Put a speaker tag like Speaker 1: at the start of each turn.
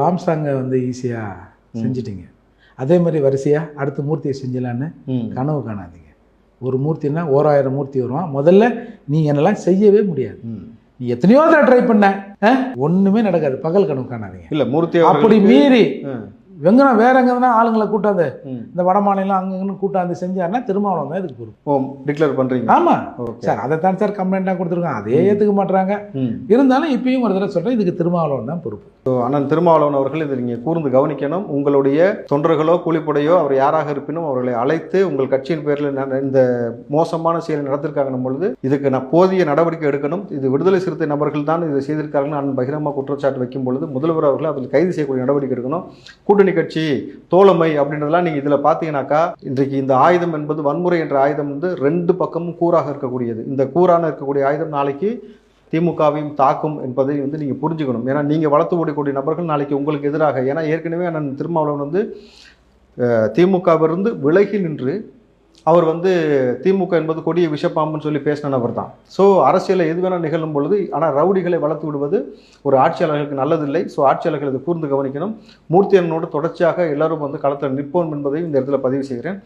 Speaker 1: ஒரு ஆம்ஸ்டாங்கை வந்து ஈஸியாக செஞ்சிட்டீங்க. அதே மாதிரி வரிசையாக அடுத்த மூர்த்தியை செஞ்சலான்னு கனவு காணாதீங்க. ஒரு மூர்த்தினா ஓராயிரம் மூர்த்தி வருவான். முதல்ல நீ என்னெல்லாம் செய்யவே முடியாது. நீ எத்தனையோ தடவை ட்ரை பண்ண? ஒண்ணுமே நடக்காது. பகல் கனவு காணாதீங்க.
Speaker 2: இல்ல மூர்த்தி
Speaker 1: அப்படி மீறி வெங்கனா வேற எங்கன்னா ஆளுங்களை கூட்டாந்து. இந்த வட மாநிலம் அங்கங்கன்னு கூட்டாந்து செஞ்சாருன்னா திருமாவளவன் தான் இதுக்கு பொறுப்பு.
Speaker 2: டிக்ளேர் பண்றீங்க
Speaker 1: ஆமா. சார் அதைத்தான் சார் கம்ப்ளைண்ட்டாக கொடுத்துருக்கோம் அதே ஏற்றுக்க மாட்றாங்க.
Speaker 2: ம்.
Speaker 1: இருந்தாலும் இப்பயும் ஒரு தடவை சொல்றேன் இதுக்கு திருமாவளவன் தான் பொறுப்பு.
Speaker 2: ஸோ அண்ணன் திருமாவளவன் அவர்கள் இதை நீங்கள் கூர்ந்து கவனிக்கணும். உங்களுடைய தொண்டர்களோ கூலிப்படையோ அவர் யாராக இருப்பினும் அவர்களை அழைத்து உங்கள் கட்சியின் பேரில் ந- இந்த மோசமான செயலை நடத்திருக்காங்கன்னும் பொழுது இதுக்கு நான் போதிய நடவடிக்கை எடுக்கணும். இது விடுதலை சிறுத்தை நபர்கள் தான் இதை செய்திருக்காங்கன்னு அண்ணன் பகிரமாக குற்றச்சாட்டு வைக்கும் பொழுது முதல்வர் அவர்கள் அதில் கைது செய்யக்கூடிய நடவடிக்கை எடுக்கணும். கூட்டணி கட்சி தோழமை அப்படின்றதெல்லாம் நீங்கள் இதில் பார்த்தீங்கன்னாக்கா இன்றைக்கு இந்த ஆயுதம் என்பது வன்முறை என்ற ஆயுதம் வந்து ரெண்டு பக்கமும் கூறாக இருக்கக்கூடியது. இந்த கூறான இருக்கக்கூடிய ஆயுதம் நாளைக்கு திமுகவையும் தாக்கும் என்பதை வந்து நீங்கள் புரிஞ்சுக்கணும். ஏன்னா நீங்கள் வளர்த்து ஓடக்கூடிய நபர்கள் நாளைக்கு உங்களுக்கு எதிராக ஏன்னா ஏற்கனவே அண்ணன் திருமாவளவன் வந்து திமுகவிலிருந்து விலகி நின்று அவர் வந்து திமுக என்பது கொடிய விஷப்பாம்புன்னு சொல்லி பேசின நபர் தான். ஸோ அரசியலில் எது வேணால் நிகழும் பொழுது ஆனால் ரவுடிகளை வளர்த்து விடுவது ஒரு ஆட்சியாளர்களுக்கு நல்லதில்லை. ஸோ ஆட்சியாளர்கள் இதை கூர்ந்து கவனிக்கணும். மூர்த்தி அண்ணனோடு தொடர்ச்சியாக எல்லாரும் வந்து களத்தில் நிற்போம் என்பதையும் இந்த இடத்துல பதிவு செய்கிறேன்.